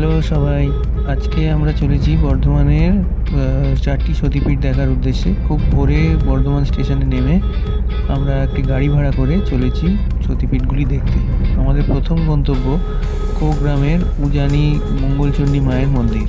Hello সবাই। আজকে আমরা চলেছি বর্ধমানের চারটি সতীপীঠ দেখার উদ্দেশ্যে। খুব ভোরে বর্ধমান স্টেশনে নেমে আমরা একটি গাড়ি ভাড়া করে চলেছি সতীপীঠগুলি দেখতে। আমাদের প্রথম গন্তব্য কোগ্রামের উজানি মঙ্গলচণ্ডী মায়ের মন্দির।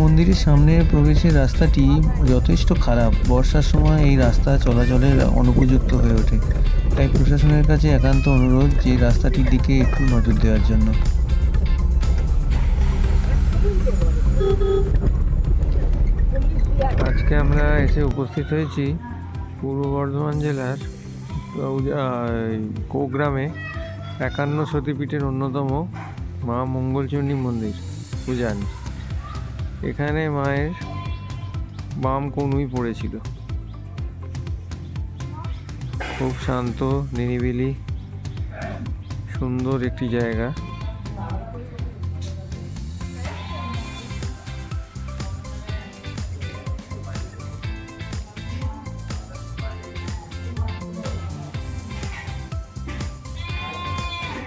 মন্দিরের সামনে প্রবেশের রাস্তাটি যথেষ্ট খারাপ। বর্ষার সময় এই রাস্তা চলাচলের অনুপযুক্ত হয়ে ওঠে। তাই প্রশাসনের কাছে একান্ত অনুরোধ যে রাস্তাটির দিকে একটু নজর দেওয়ার জন্য। আজকে আমরা এসে উপস্থিত হয়েছি পূর্ব বর্ধমান জেলার কোগ্রামে একান্ন সতীপীঠের অন্যতম মা মঙ্গলচণ্ডী মন্দির। উজান এখানে মায়ের বাম কনুই পড়েছিল। খুব শান্ত নিরিবিলি সুন্দর একটি জায়গা।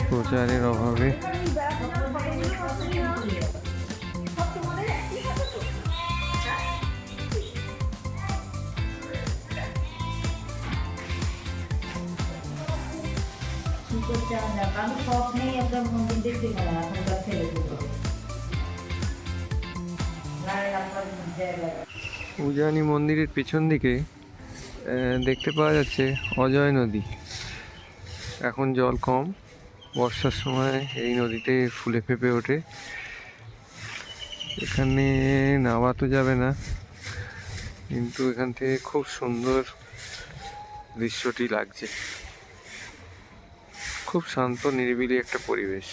প্রচারের অভাবে উজানি মন্দিরের পেছন দিকে দেখতে পাওয়া যাচ্ছে অজয় নদী। এখন জল কম, বর্ষার সময় এই নদীতে ফুলে ফেপে ওঠে। এখানে নামা তো যাবে না, কিন্তু এখান থেকে খুব সুন্দর দৃশ্যটি লাগছে। খুব শান্ত নিরিবিলি একটা পরিবেশ।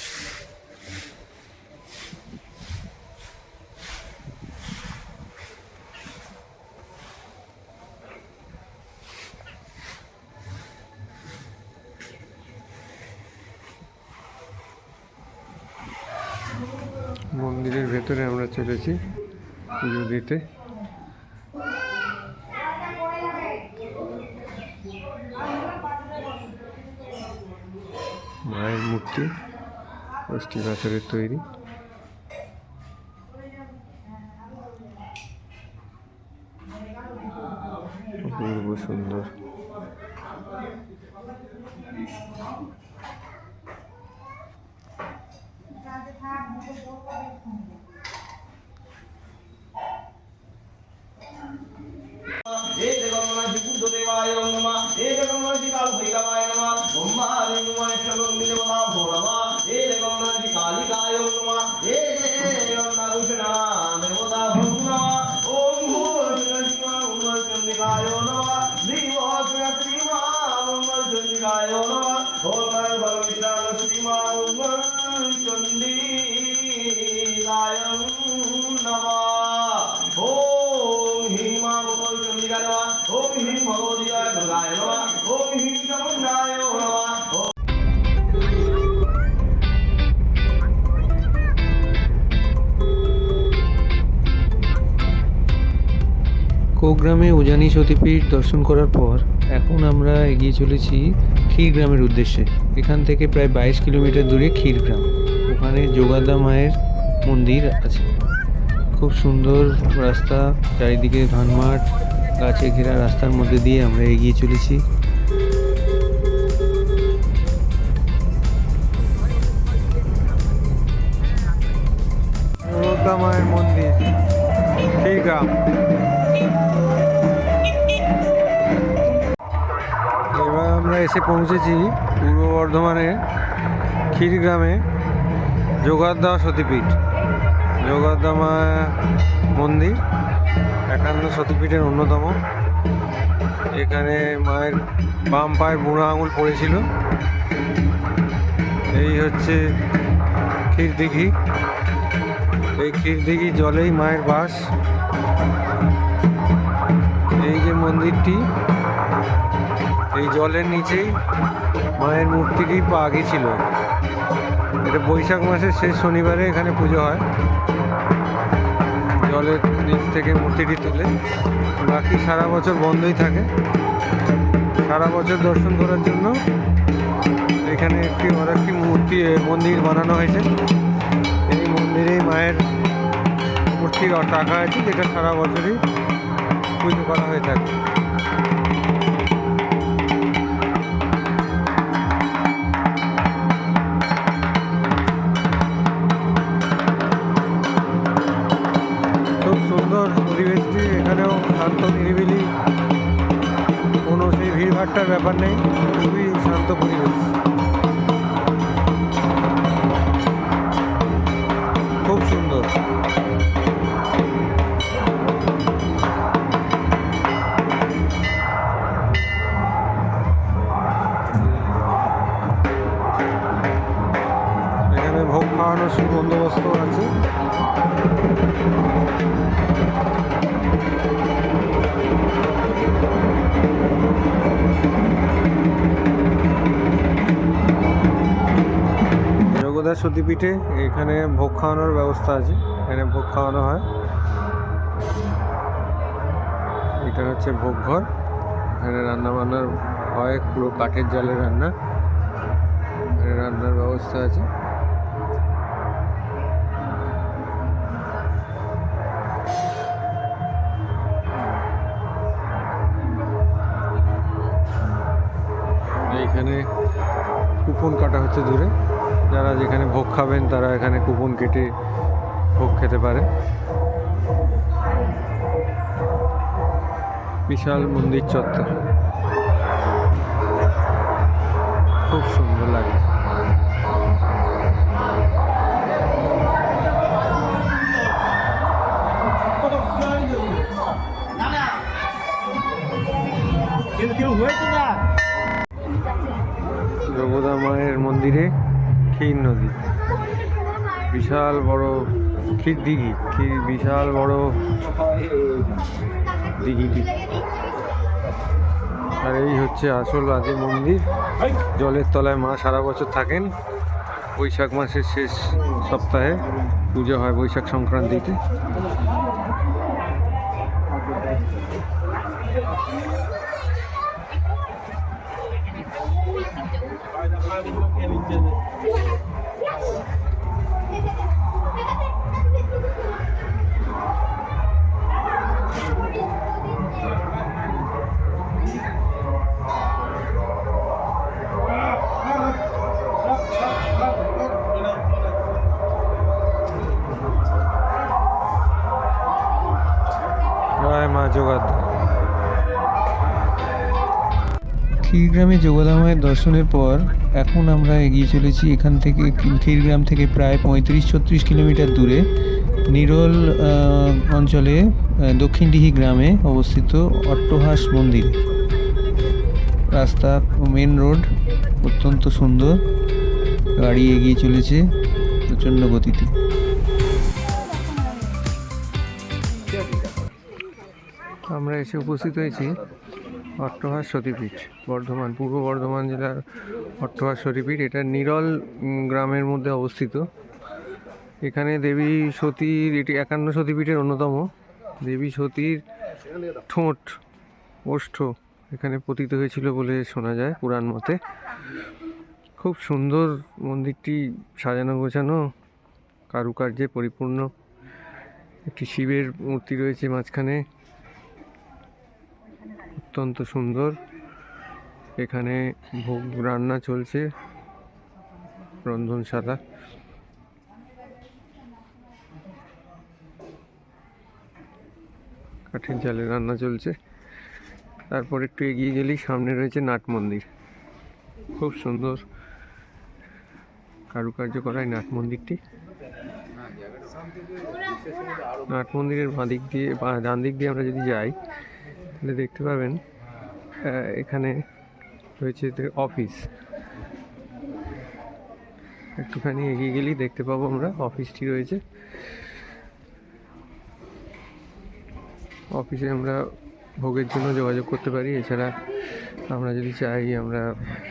মন্দিরের ভেতরে আমরা চলেছি পুজো দিতে মায়ের মূর্তি অষ্টি পাথরের তৈরি। অপূর্ব সুন্দর। কোগ্রামে উজানি সতীপীঠ দর্শন করার পর এখন আমরা এগিয়ে চলেছি ক্ষীরগ্রামের উদ্দেশ্যে। এখান থেকে প্রায় বাইশ কিলোমিটার দূরে ক্ষীরগ্রাম ওখানে যোগাদা মায়ের মন্দির আছে। খুব সুন্দর রাস্তা, চারিদিকে ধানমাঠ, গাছে ঘেরা রাস্তার মধ্যে দিয়ে আমরা এগিয়ে চলেছি। পৌঁছেছি পূর্ব বর্ধমানের ক্ষীরগ্রামে যোগাদ্দা সতীপীঠ। যোগাদ্দা মা মন্দির, একান্ন সতীপীঠের অন্যতম। এখানে মায়ের বাম পায়ের বুড়ো আঙুল পড়েছিল। এই হচ্ছে ক্ষীরদিঘি। এই ক্ষীরদিঘি জলেই মায়ের বাস। এই যে মন্দিরটি এই জলের নিচেই মায়ের মূর্তিটি আগে ছিল এটা বৈশাখ মাসের শেষ শনিবারে এখানে পুজো হয়। জলের নিচ থেকে মূর্তিটি তুলে। বাকি সারা বছর বন্ধই থাকে। সারা বছর দর্শন করার জন্য এখানে একটি বড় একটি মূর্তি মন্দির বানানো হয়েছে। এই মন্দিরেই মায়ের মূর্তি রাখা হয়েছে যেটা সারা বছরই পুজো করা হয়ে থাকে। ভিড়ভাট্টার ব্যাপার নেই খুবই শান্ত পরিবেশ। খুব সুন্দর। এখানে ভোগ খাওয়ানোর সুবন্দোবস্ত আছে। সতীপীঠে এখানে ভোগ খাওয়ানোর ব্যবস্থা আছে, এখানে ভোগ খাওয়ানো হয়। এটা হচ্ছে ভোগ ঘর। এখানে রান্না বান্নার হয়, পুরো কাঠের জালে রান্না। এখানে রান্নার ব্যবস্থা আছে। এইখানে কুপন কাটা হচ্ছে দূরে। যারা যেখানে ভোগ খাবেন তারা এখানে কুপন কেটে ভোগ খেতে পারে বিশাল মন্দির চত্বর। খুব সুন্দর লাগে। জগদা মায়ের মন্দিরে বিশাল বড় ক্ষীর দিঘি ক্ষীর বিশাল বড় দিঘিটি আর এই হচ্ছে আসল আদি মন্দির। জলের তলায় মা সারা বছর থাকেন। বৈশাখ মাসের শেষ সপ্তাহে পুজো হয় বৈশাখ সংক্রান্তিতে। জয় মা ক্ষীরগ্রামে যোগদামায়ের দর্শনের পর এখন আমরা এগিয়ে চলেছি এখান থেকে ক্ষীরগ্রাম থেকে প্রায় পঁয়ত্রিশ ছত্রিশ কিলোমিটার দূরে নিরল অঞ্চলে দক্ষিণডিহি গ্রামে অবস্থিত অট্টহাস মন্দির। রাস্তা মেন রোড অত্যন্ত সুন্দর। গাড়ি এগিয়ে চলেছে প্রচণ্ড গতিতে। এসে উপস্থিত হয়েছি অট্টহাস সতীপীঠ, বর্ধমান, পূর্ব বর্ধমান জেলার অট্টহাস সতীপীঠ। এটা নিরল গ্রামের মধ্যে অবস্থিত। এখানে দেবী সতীর, এটি একান্ন সতীপীঠের অন্যতম। দেবী সতীর ঠোঁট ওষ্ঠ এখানে পতিত হয়েছিল বলে শোনা যায় পুরাণ মতে। খুব সুন্দর মন্দিরটি সাজানো গোছানো, কারুকার্যে পরিপূর্ণ। একটি শিবের মূর্তি রয়েছে মাঝখানে। অত্যন্ত সুন্দর। এখানে ভোগ রান্না চলছে। রন্ধনশালা। কাঠের জালে রান্না চলছে। তারপর একটু এগিয়ে গেলেই সামনে রয়েছে নাট মন্দির। খুব সুন্দর। কারুকার্য করা এই নাট মন্দিরটি। নাট মন্দিরের বাঁ দিক দিয়ে ডান দিক দিয়ে আমরা যদি যাই তাহলে দেখতে পাবেন এখানে রয়েছে অফিস। একটুখানি এগিয়ে গেলেই দেখতে পাবো আমরা অফিসটি রয়েছে। অফিসে আমরা ভোগের জন্য যোগাযোগ করতে পারি এছাড়া আমরা যদি চাই আমরা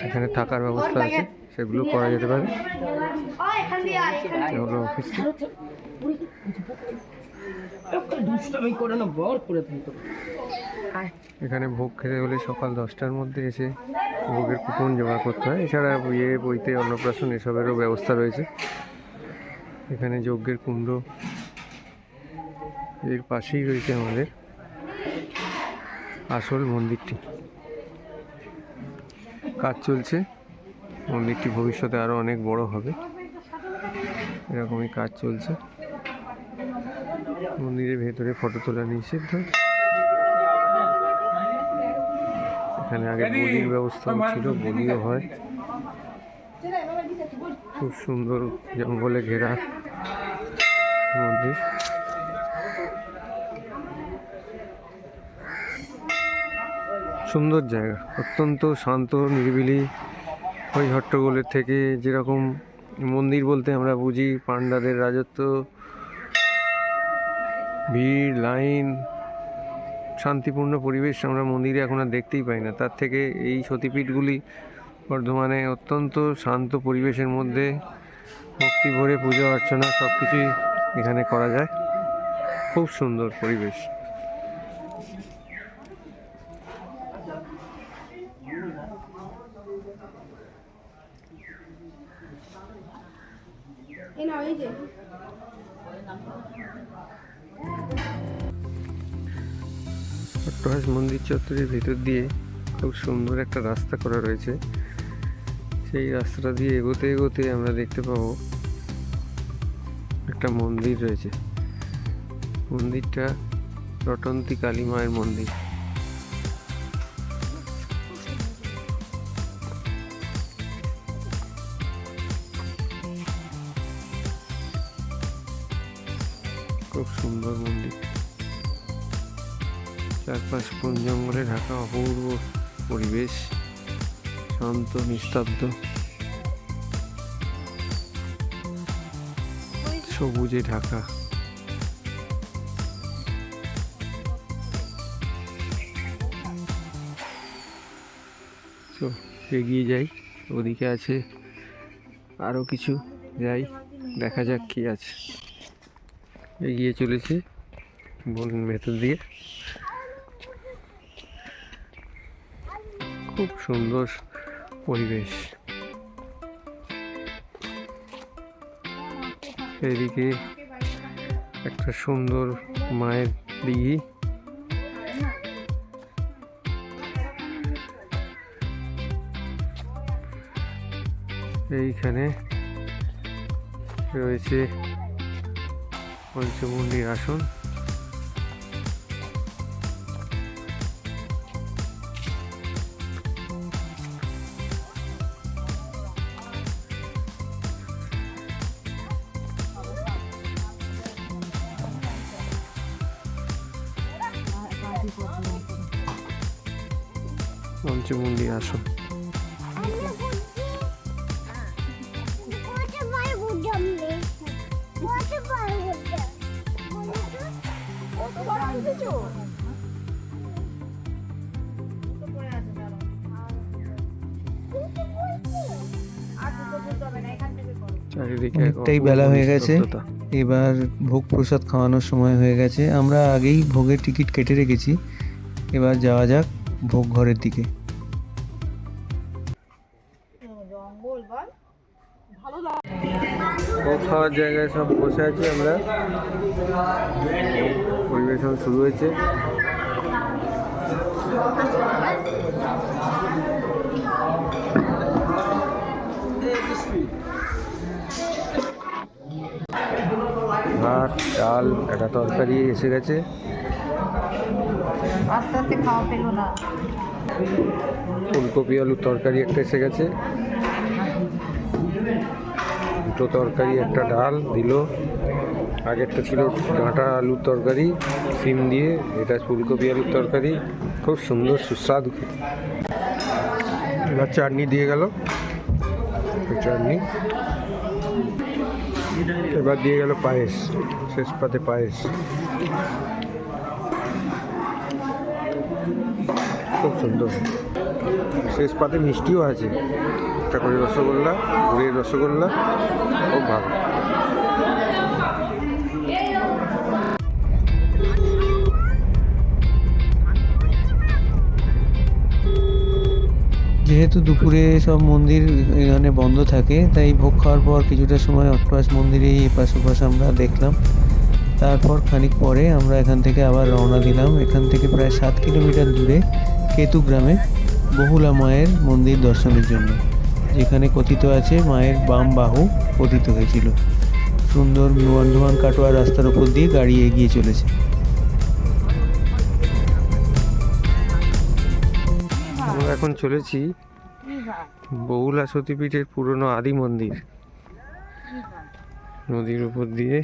এখানে থাকার ব্যবস্থা আছে সেগুলো করা যেতে পারে। অফিসটি। এখানে ভোগ খেতে হলে সকাল দশটার মধ্যে এসে ভোগের কুপন জমা করতে হয়। এছাড়া বিয়ে বইতে অন্নপ্রাশন এসবেরও ব্যবস্থা রয়েছে। এখানে যজ্ঞের কুণ্ড এর পাশেই রয়েছে আমাদের আসল মন্দিরটি। কাজ চলছে। মন্দিরটি ভবিষ্যতে আরও অনেক বড় হবে। এরকমই কাজ চলছে। মন্দিরের ভেতরে ফটো তোলা নিষিদ্ধ। এখানে আগে বলির ব্যবস্থা ছিল বলিও হয়। খুব সুন্দর জঙ্গলে ঘেরা মন্দির। সুন্দর জায়গা অত্যন্ত শান্ত নিরিবিলি। ওই হট্টগোলের থেকে যেরকম মন্দির বলতে আমরা বুঝি পান্ডাদের রাজত্ব ভিড়, লাইন, শান্তিপূর্ণ পরিবেশ আমরা মন্দিরে এখন আর দেখতেই পাই না। তার থেকে এই সতীপীঠগুলি বর্ধমানে অত্যন্ত শান্ত পরিবেশের মধ্যে ভক্তি ভরে পুজো, অর্চনা সব কিছুই এখানে করা যায়। খুব সুন্দর পরিবেশ। এই যে। অট্টহাস মন্দির চত্বরের ভিতর দিয়ে খুব সুন্দর একটা রাস্তা করা রয়েছে। সেই রাস্তাটা দিয়ে এগোতে এগোতে আমরা দেখতে পাবো একটা মন্দির রয়েছে। মন্দিরটা রটন্তী কালী মায়ের মন্দির। বন জঙ্গলে ঢাকা অপূর্ব পরিবেশ, শান্ত, নিস্তব্ধ। সবুজে ঢাকা। তো এগিয়ে যাই, ওদিকে আছে আরও কিছু, যাই, দেখা যাক কি আছে। এগিয়ে চলেছে বন ভেতর দিয়ে। খুব সুন্দর পরিবেশ। এদিকে একটা সুন্দর মায়ের দিঘি। এইখানে রয়েছে পঞ্চমুন্ডির আসন। এক অনেকটাই বেলা হয়ে গেছে। এবার ভোগ প্রসাদ খাওয়ানোর সময় হয়ে গেছে। আমরা আগেই ভোগের টিকিট কেটে রেখেছি। এবার যাওয়া যাক ভোগ ঘরের দিকে। খাওয়ার জায়গায় সব বসে আছি আমরা। পরিবেশন শুরু হয়েছে। ভাত ডাল একটা তরকারি এসে গেছে। আস্তে আস্তে খাওয়া পেল না। ফুলকপি আলুর তরকারি একটা এসে গেছে। দুটো তরকারি, একটা ডাল দিল, আগেরটা ছিল ডাঁটা আলুর তরকারি, সিম দিয়ে, এটা ফুলকপি আলুর তরকারি, খুব সুন্দর, সুস্বাদু এবার চাটনি দিয়ে গেল চাটনি। এবার দিয়ে গেল পায়েস, শেষ পাতে পায়েস। খুব সুন্দর। শেষ পাতে মিষ্টিও আছে। তারপরে রসগোল্লা, গুড়ের রসগোল্লা, খুব ভালো। যেহেতু দুপুরে সব মন্দির এখানে বন্ধ থাকে, তাই ভোগ খাওয়ার পর কিছুটা সময় অটপাস মন্দিরেই এপাশ ওপাশ আমরা দেখলাম। তারপর খানিক পরে আমরা এখান থেকে আবার রওনা দিলাম। এখান থেকে প্রায় সাত কিলোমিটার দূরে কেতু গ্রামে। বহুলা মায়ের মন্দির দর্শনের জন্য, যেখানে কথিত আছে মায়ের বাম বাহু পতিত হয়েছিল। সুন্দর বর্ধমান কাটোয়া রাস্তার উপর দিয়ে গাড়ি এগিয়ে চলেছে। এখন চলেছি বহুলা সতীপীঠের পুরনো আদি মন্দির। নদীর উপর দিয়ে,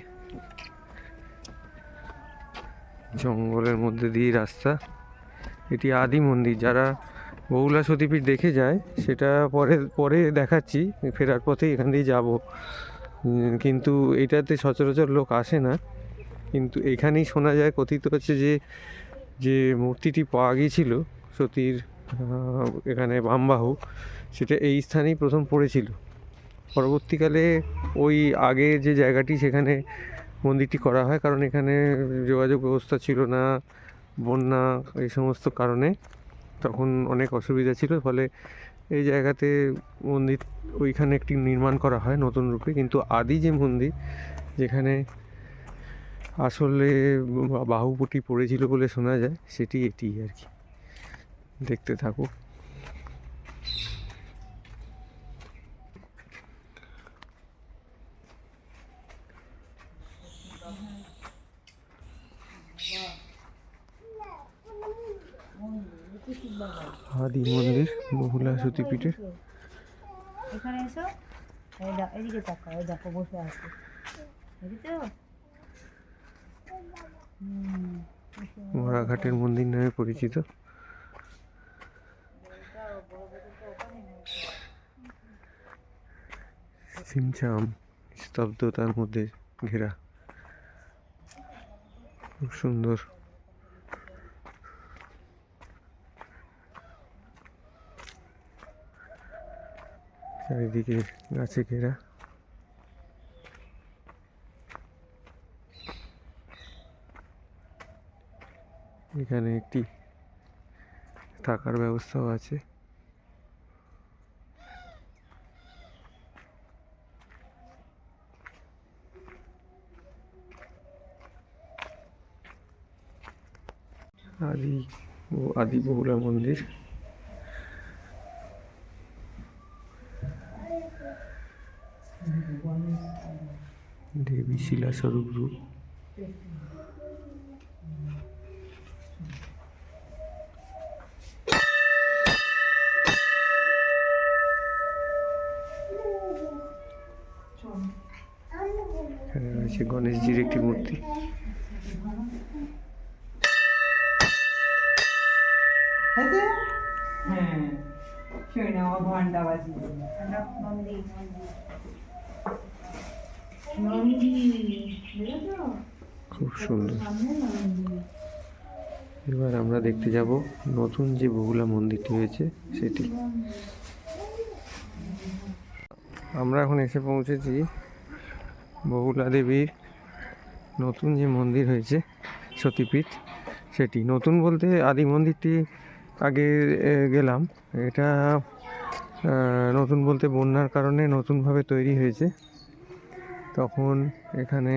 জঙ্গলের মধ্যে দিয়ে রাস্তা। এটি আদি মন্দির, যারা বহুলা সতীপীঠ দেখে যায়, সেটা পরে পরে দেখাচ্ছি, ফেরার পথে এখান দিয়ে যাব। কিন্তু এটাতে সচরাচর লোক আসে না। কিন্তু এখানেই শোনা যায়, কথিত হচ্ছে যে যে মূর্তিটি পাওয়া গিয়েছিল সতীর এখানে বামবাহু, সেটা এই স্থানেই প্রথম পড়েছিল। পরবর্তীকালে ওই আগে যে জায়গাটি, সেখানে মন্দিরটি করা হয়, কারণ এখানে যোগাযোগ ব্যবস্থা ছিল না, বন্যা, এই সমস্ত কারণে। তখন অনেক অসুবিধা ছিল, ফলে এই জায়গাতে মন্দির ওইখানে একটি নির্মাণ করা হয় নতুন রূপে। কিন্তু আদি যে মন্দির, যেখানে আসলে বাহুপটি পড়েছিল বলে শোনা যায়, সেটি এটি আর কি। দেখতে থাকো আদি মন্দির বহুলা সতীপীঠের এখানে এসো। এদিকে তাকাও দেখো বসে আছে। হুম। মরাঘাটের মন্দির নামে পরিচিত। সিমচাম স্তব্ধতার মধ্যে ঘেরা। খুব সুন্দর। চারিদিকে গাছে ঘেরা। এখানে একটি থাকার ব্যবস্থাও আছে। আদি আদি বহুলা মন্দির। দেবী শিলা স্বরূপ রূপ রয়েছে গণেশজির একটি মূর্তি। হ্যাঁ ঘণ্টা বাজিয়ে আমরা মন্দির মন্দির মন্দির বুঝেছ খুব সুন্দর। এবার আমরা দেখতে যাব নতুন যে বগুলা মন্দিরটি হয়েছে, সেটি। আমরা এখন এসে পৌঁছেছি বহুলা দেবীর নতুন যে মন্দির হয়েছে, সতীপীঠ, সেটি। নতুন বলতে আদি মন্দিরটি আগে গেলাম। এটা নতুন বলতে বন্যার কারণে নতুনভাবে তৈরি হয়েছে। তখন এখানে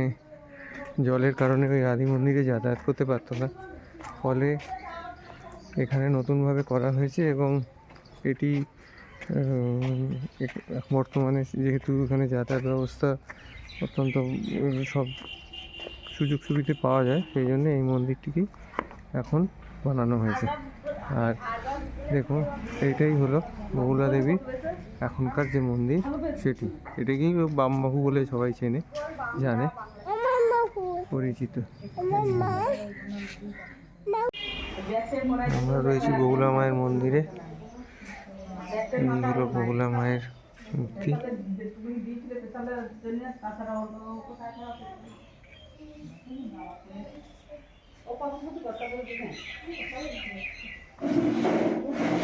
জলের কারণে ওই আদি মন্দিরে যাতায়াত করতে পারতো না। ফলে এখানে নতুনভাবে করা হয়েছে এবং এটি বর্তমানে যেহেতু এখানে যাতায়াত ব্যবস্থা অত্যন্ত সব সুযোগ সুবিধে পাওয়া যায়, সেই জন্য এই মন্দিরটিকে এখন বানানো হয়েছে। আর দেখুন, এইটাই হলো বহুলা দেবীর এখনকার যে মন্দির, সেটি। এটাকেই বামবাহু বলে সবাই চেনে, জানে। পরিচিত। আমরা রয়েছি বগুলা মায়ের মন্দিরে। হলো বগুলা মায়ের মূর্তি।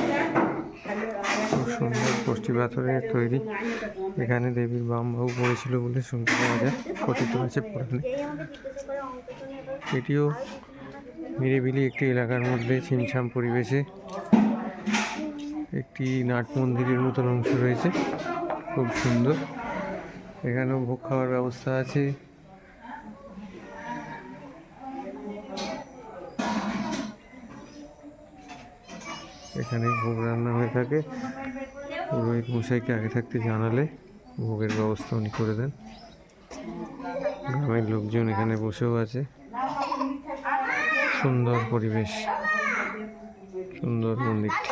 সুন্দর কষ্টি পাথরের তৈরি। এখানে দেবীর বাম বাহু পড়েছিল বলে শুনতে পাওয়া যায়। কথিত আছে পুরাণে। এটিও নিরিবিলি একটি এলাকার মধ্যে ছিমছাম পরিবেশে একটি নাট মন্দিরের মতন অংশ রয়েছে। খুব সুন্দর। এখানেও ভোগ খাওয়ার ব্যবস্থা আছে। এখানে ভোগ রান্না হয়ে থাকে। পুরোহিত মশাইকে আগে থাকতে জানালে ভোগের ব্যবস্থা উনি করে দেন। গ্রামের লোকজন এখানে বসেও আছে। সুন্দর পরিবেশ, সুন্দর মন্দিরটি।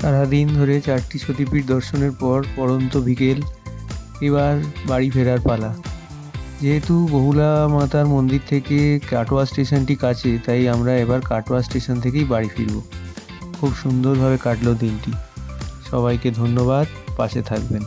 সারাদিন ধরে চারটি সতীপীঠ দর্শনের পর পরন্ত বিকেল, এবার বাড়ি ফেরার পালা। যেহেতু বহুলা মাতার মন্দির থেকে কাটোয়া স্টেশনটি কাছে, তাই আমরা এবার কাটোয়া স্টেশন থেকেই বাড়ি ফিরব। খুব সুন্দরভাবে কাটলো দিনটি। সবাইকে ধন্যবাদ, পাশে থাকবেন।